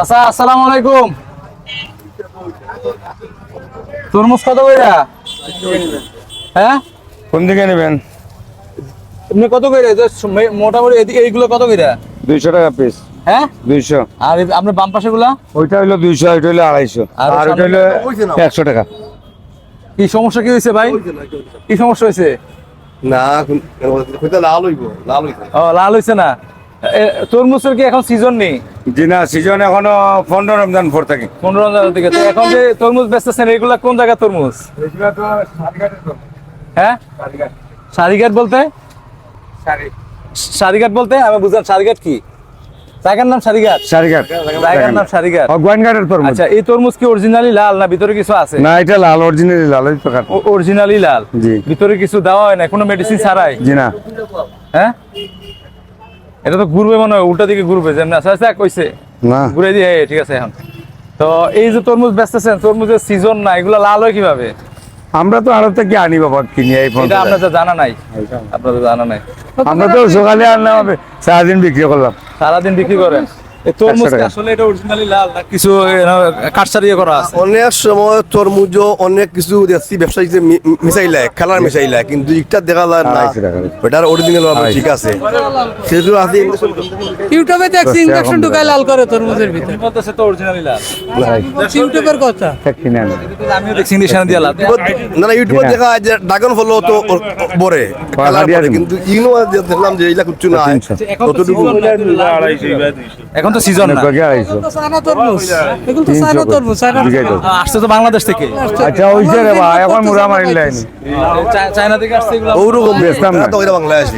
আচ্ছা আসসালামু আলাইকুম। তরমুজ কত কইরা হ্যাঁ? কোন দিকে নেবেন? এমনি কত কইরা মোটামুটি এদিকে এইগুলো কত কইরা দুইশো টাকা পিস হ্যাঁ? আর আপনার বাম পাশে গুলা? ওইটা হইল দুইশো ওইটা হইল আড়াইশো। আর আর ওইটা হইল টাকা। কি সমস্যা কি হয়েছে ভাই? কি সমস্যা হয়েছে? না লাল হইব লাল ও লাল হয়েছে না? তরমুজের কি এখন সিজন নেই? জি না সিজন এখনও পনেরো রমজান পর থাকে। পনেরো হাজার দিকে তো এখন যে তরমুজ বেচতেছেন এগুলা কোন জায়গা তরমুজ? হ্যাঁ? সারিঘাট। বলতে? সারিঘাট বলতে? আমি বুঝলাম সারিঘাট কি? জায়গার নাম সারিঘাট? সারিঘাট জায়গার নাম সারিঘাট। গোয়াইনঘাটের তরমুজ। আচ্ছা এই তরমুজ কি অরিজিনালি লাল না ভিতরে কিছু আছে? না এটা লাল অরিজিনালি লাল ওই প্রকার। অরিজিনালি লাল। জি। ভিতরে কিছু দেওয়া হয় না কোনো মেডিসিন ছাড়াই? জি না। হ্যাঁ? এটা তো ঘুরবে মনে হয় উল্টা দিকে ঘুরবে যেমন আচ্ছা আচ্ছা কইছে। না। ঘুরে দিয়ে হ্যাঁ ঠিক আছে এখন। তো এই যে তরমুজ বেচতেছেন তরমুজের সিজন না এগুলো লাল হয় কীভাবে? আমরা তো আরও থেকে আনি বাবা কিনি এই ফোন এটা আপনাদের জানা নাই। আপনাদের জানা নাই। আমরা তো সকালে আনলাম সারা সারাদিন বিক্রি করলাম। সারাদিন বিক্রি করেন তরমুজ অনেক কিছু দেখছি মিশাইলে খেলার মিশাইলে কিন্তু একটা দেখা যায় না। আড়াইশো অরিজিনাল ঠিক আছে। সেগুলো আছে ইউটিউবে দেখছি ইঞ্জেকশন কম লাল করে তরমুজের ভিতরে। তো অরিজিনালি লাল? ইউটিউবের কথা। আমিও দেখছি নিশানা দিয়ে লাল। না না ইউটিউবে। দেখা যায় যে ড্রাগন ফল তো বরে। কিন্তু ইনো দেখলাম যে এইলা কিছু না তিনশো। এখন না, এখন তো সিজন না আড়াইশো। আসছে তো বাংলাদেশ থেকে। আচ্ছা ওইছে রে ভাই এখন মারি লাইনি চায়না থেকে আসছে এগুলো। ওরকম বেচতাম না। তো ওইটা বাংলাদেশি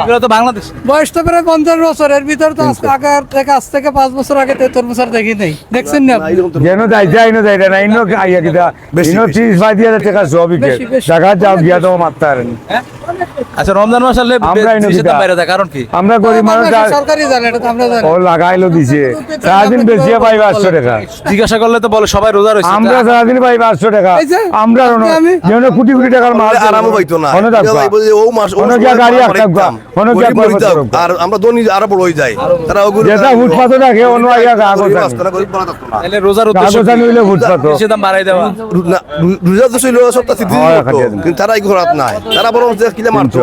এগুলো তো বাংলাদেশ। বয়স তো প্রায় পঞ্চাশ বছর। এর ভিতরে তো আগে থেকে আজ থেকে পাঁচ বছর আগে তো তরমুজ আর দেখি নাই। দেখছেন না? যেন যাইতে আইনো যাইতে না ইনো আইয়া বেশি, ইনো টাকা বেশি, বেশি। টাকা যাও গিয়া তো মারতে পারেনি আচ্ছা রমজান মাস আমরা। বাইরে কারণ কি? আমরা গরিব মানুষ সরকারি জানে এটা আমরা জানি। ও লাগাইলো দিছে। সারাদিন বেশিয়ে পাই পাঁচশো টাকা। জিজ্ঞাসা করলে তো বলে সবাই রোজা রয়েছে আমরা সারাদিন পাই পাঁচশো টাকা। আমরা যেন কোটি কোটি টাকার মাল আরামও পাইতো না। অনেক ও মাস অনেক গাড়ি একটা দেখতাম। অনেক আর আমরা দনি আরও বড় হয়ে যায়। তারা ওগুলো যেটা ফুটপাত রাখে অন্য আইয়া থাকতো না। তাহলে রোজার উদ্দেশ্য কাগজ আনি হইলে ফুটপাত। ত্রিশের দাম বাড়াই দেওয়া। রোজা তো ছিল সপ্তাহ সিদ্ধি হয়। কিন্তু তারা এই ঘরাত নাই। তারা বরং যে কিলে মারতো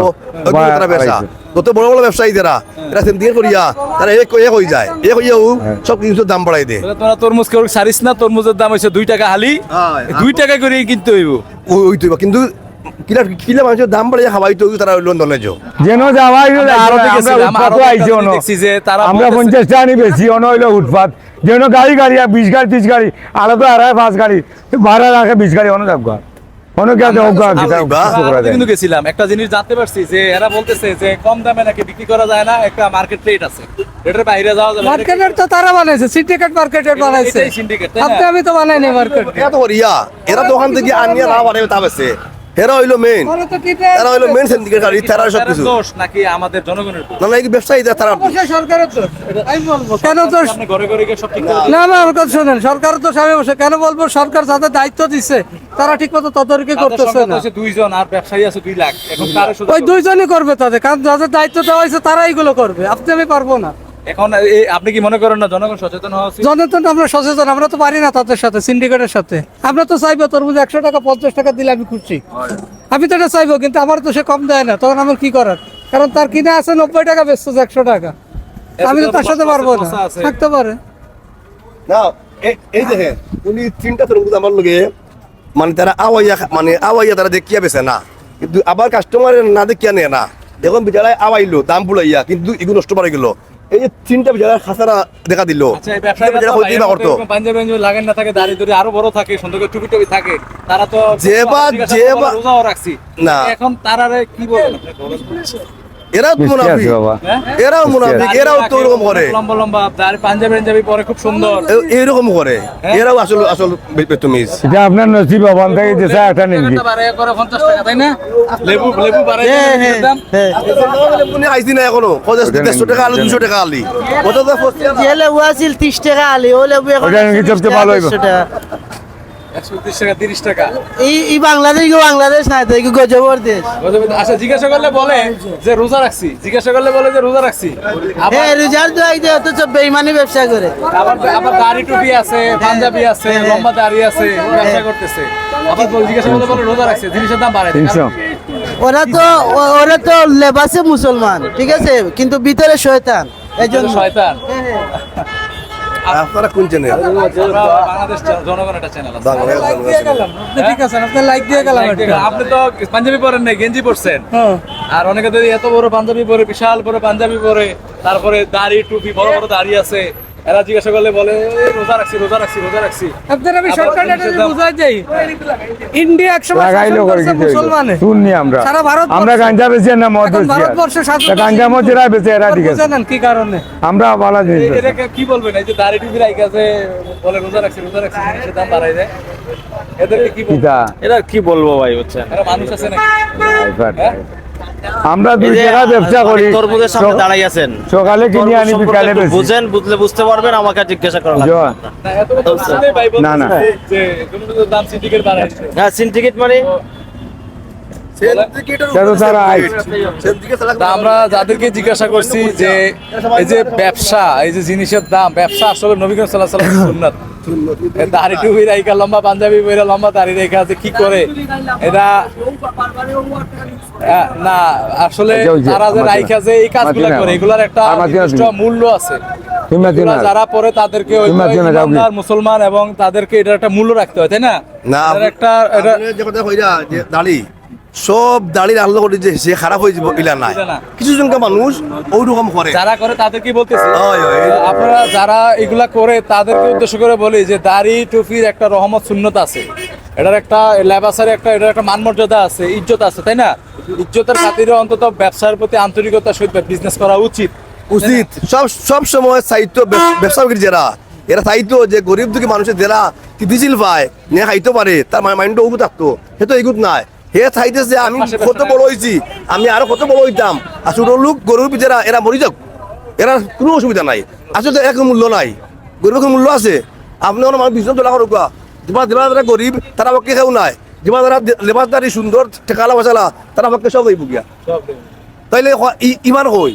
তারা বেচা। যত বড় বড় ব্যবসায়ী যারা এরা সেদিন করিয়া তারা এক এক হয়ে যায়। এক হইয়াও সব জিনিসের দাম বাড়াই দেয়। তাহলে তোরা তরমুজ কেউ সারিস না তরমুজের দাম হচ্ছে দুই টাকা হালি। হ্যাঁ, দুই টাকা করে কিনতে হইব। ওই তো কিন্তু কিলা কিলা মানুষের দাম বাড়াইয়া খাওয়াই তো তারা হইল নলেজ যেন যাওয়াই হইল আরও দেখেছিলাম, উৎপাত আইছি দেখছি যে তারা আমরা বলতেছে- পঞ্চাশ টাকা আনি বেশি অন্য হইল উৎপাত। যেন গাড়ি গাড়ি আর বিশ গাড়ি ত্রিশ গাড়ি আরও তো আড়াই পাঁচ গাড়ি ভাড়া রাখে বিশ গাড়ি অন্য যাব অন্য আছে অজ্ঞা আমরা- আমরা কিন্তু গেছিলাম। একটা জিনিস জানতে পারছি যে এরা বলতেছে যে কম দামে নাকি বিক্রি করা যায় না একটা মার্কেট রেট আছে। রেটের বাইরে যাওয়া যাবে না। মার্কেটের তো তারা বানাইছে সিন্ডিকেট মার্কেটের বানাইছে। সিন্ডিকেট আপনি আমি তো বানাই নাই মার্কেট এরা তো এরা দোকান থেকে আনিয়া তা বেছে এরা হইল মেন এরা হইল মেন সিন্ডিকেট আর তারা সব কিছু। দোষ নাকি আমাদের জনগণের দোষ? না না এই তারা অবশ্যই সরকারের দোষ। আমি বলব কেন দোষ? ঘরে ঘরে গিয়ে সব ঠিক না না আমার কথা শোনেন সরকার তো সামনে বসে কেন বলব? সরকার যাদের দায়িত্ব দিচ্ছে তারা ঠিক মতো তদারকি করতেছে না। দুইজন আর ব্যবসায়ী আছে দুই লাখ। এখন কারে ওই দুইজনই করবে তাদের কারণ যাদের দায়িত্ব দেওয়া হয়েছে তারা এইগুলো করবে। আপনি আমি পারব না। এখন আপনি কি মনে করেন না জনগণ সচেতন হওয়া উচিত? জনতন আমরা সচেতন আমরা তো পারি না তাদের সাথে সিন্ডিকেটের সাথে। আমরা তো চাইব তরমুজ একশো টাকা পঞ্চাশ টাকা দিলে আমি খুশি। আমি তো এটা চাইব কিন্তু আমার তো সে কম দেয় না তখন আমার কি করার? কারণ তার কিনে আছে নব্বই টাকা বেচতো একশো টাকা। আমি তো তার সাথে পারব না থাকতে পারে। না এই- দেখেন উনি তিনটা তরমুজ আমার লগে মানে তারা আওয়াইয়া মানে আওয়াইয়া তারা দেখিয়া বেছে না। কিন্তু আবার কাস্টমার না দেখিয়া নেয় না। এখন বিচারায় আওয়াইলো দাম বুলাইয়া কিন্তু এগুলো নষ্ট পারে গেল। এই যে তিনটা যারা খাসারা দেখা দিল। আচ্ছা লাগান না থাকে দাড়ি দড়ি আরও বড় থাকে সুন্দর টুপি টুপি থাকে তারা তো যে বা- যে বা- রাখছি। না। এখন তারারে কি বলব এরাও মুনাফিক। বাবা। এরাও মুনাফিক এরাও তো ওরকম করে। লম্বা লম্বা দাড়ি পাঞ্জাবি পাঞ্জাবি পরে খুব সুন্দর। এরকম করে। এরাও আসল আসল বেতমিজ। এটা আপনার নসিব অবান থেকে দিয়েছে একটা নিনকি বাড়াই করে 50 টাকা তাই না? লেবু লেবু বাড়াই দাম উনি আইসি না এখনও। পঞ্চাশ দেড়শো টাকা আলু দুশো টাকা আলি। কত তো যে লেবু আছিল ত্রিশ টাকা আলি ও লেবু এখন ওটা সবচেয়ে ভালো হইব। 150 টাকা। একশো তিরিশ টাকা তিরিশ টাকা। এই এই বাংলাদেশ বাংলাদেশ না তো এই গজবর দেশ। আচ্ছা জিজ্ঞাসা করলে বলে যে রোজা রাখছি। জিজ্ঞাসা করলে বলে যে রোজা রাখছি। আবার হ্যাঁ রিজার্ভ দোয়াই দে অথচ বেইমানি ব্যবসা করে। আবার আবার দাড়ি টুপি আছে পাঞ্জাবি আছে লম্বা দাড়ি আছে ব্যবসা করতেছে। আবার জিজ্ঞাসা করলে বলে রোজা রাখছে জিনিসের দাম বাড়ায় ওরা তো ওরা তো লেবাসে মুসলমান ঠিক আছে? কিন্তু ভিতরে শয়তান। এই জন্য। শয়তান। আপনারা কোন চ্যানেল বাংলাদেশ জনগণ একটা চ্যানেল আছে। আপনি ঠিক আছেন? আপনি লাইক দিয়ে গেলাম আপনি তো পাঞ্জাবি পরেন নাই গেঞ্জি পরছেন। হ্যাঁ। আর অনেকে তো এত বড় পাঞ্জাবি পরে বিশাল বড় পাঞ্জাবি পরে তারপরে দাড়ি টুপি বড় বড় দাড়ি আছে এরা জিজ্ঞাসা করলে বলে রোজা রাখছি রোজা রাখছি রোজা রাখছি। আপনার আমি শর্টকাট বুঝাই ইন্ডিয়া শাসন করছে কিছু মুসলমানে। শুননি আমরা। সারা ভারত আমরা গাঞ্জা বেশি না মদ বেশি ভারতবর্ষে শাসন বেশি এরা ঠিক আছে। বুঝে নেন কি কারণে। আমরা ভালো জিনিস এটাকে কি বলবেন? এই যে দাড়ি টুপি রাখা আছে বলে রোজা রাখছি রোজা রাখছি জিনিসের দাম বাড়াই দেয়। এদেরকে কি বলবেন? কিতা এটা কি বলব ভাই বুঝছেন? এরা মানুষ আছে নাকি? হ্যাঁ? আমরা দুই টাকা ব্যবসা করি। তরমুজের সামনে দাঁড়াই আছেন। সকালে কিনে আনি বিকালে বেশি বুঝেন বুঝলে বুঝতে পারবেন আমাকে জিজ্ঞাসা করা লাগবে। না। না, এত কথা বুঝলেই ভাই বলতেছে না, না। যে তরমুজের দাম সিন্ডিকেট বাড়াইছে হ্যাঁ সিন্ডিকেট মানে আমরা যাদেরকে জিজ্ঞাসা করছি যে এই যে ব্যবসা এই যে জিনিসের দাম ব্যবসা আসলে নবী করিম সাল্লাল্লাহু আলাইহি ওয়াসাল্লাম সুন্নাত এ দাড়ি টুপি রাইখা লম্বা পাঞ্জাবি পরে লম্বা দাড়ি রেখা আছে কি করে? এটা না আসলে তারা যে রাইখা যে এই কাজগুলো করে এগুলার একটা। মূল্য আছে। যারা পরে তাদেরকে মুসলমান এবং তাদেরকে এটার একটা মূল্য রাখতে হয় তাই না? না একটা এটা দাড়ি সব দাড়ির আল্লাহ করে যে সে খারাপ হয়ে যাব ইলা নাই। না। কিছু সংখ্যা মানুষ ওই রকম করে। যারা করে তাদেরকে বলতেছি? ওই, ওই। আপনারা যারা এগুলা করে তাদেরকে উদ্দেশ্য করে বলি যে দাড়ি টুপির একটা রহমত শূন্যতা আছে। এটার একটা লেবাসের একটা এটার একটা মানমর্যাদা আছে ইজ্জত আছে তাই না? ইজ্জতের খাতিরে অন্তত ব্যবসার প্রতি আন্তরিকতা সহিত বিজনেস করা উচিত। উচিত। সব সব সময় সাহিত্য ব্যবসা যারা এরা চাইতো যে গরিব দুঃখী মানুষের যারা স্থিতিশীল পায় নিয়ে খাইতে পারে তার মাইন্ডটা উগু থাকতো সে তো এগুত নাই। হে চাইতেছে যে আমি কত বড় হয়েছি আমি আরও কত বড় হইতাম। আর ছোট লোক গরিব যারা এরা মরি যাক। এরা কোনো অসুবিধা নাই। আসলে এক মূল্য নাই। গরিবের মূল্য আছে। আপনি আমার মানুষ বিজন তোলা করুক যেমন যেমন যারা গরিব তারা পক্ষে কেউ নাই। যেমন যারা লেবাসদারি সুন্দর ঠেকালা বসালা তারা পক্ষে সব হইব গিয়া। তাইলে ইমান হই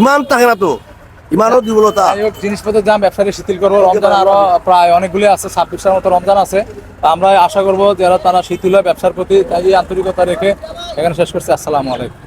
ইমান থাকে না তো। ইমানও দুর্বলতা। জিনিসপত্র জিনিসপত্রের দাম ব্যবসায়ী শিথিল করব। রমজান আরও প্রায় অনেকগুলি আছে ছাব্বিশের মতো রমজান আছে। আমরা আশা করব যারা তারা শিথিল হয় ব্যবসার প্রতি তাই আন্তরিকতা রেখে এখানে শেষ করছি। আসসালামু আলাইকুম।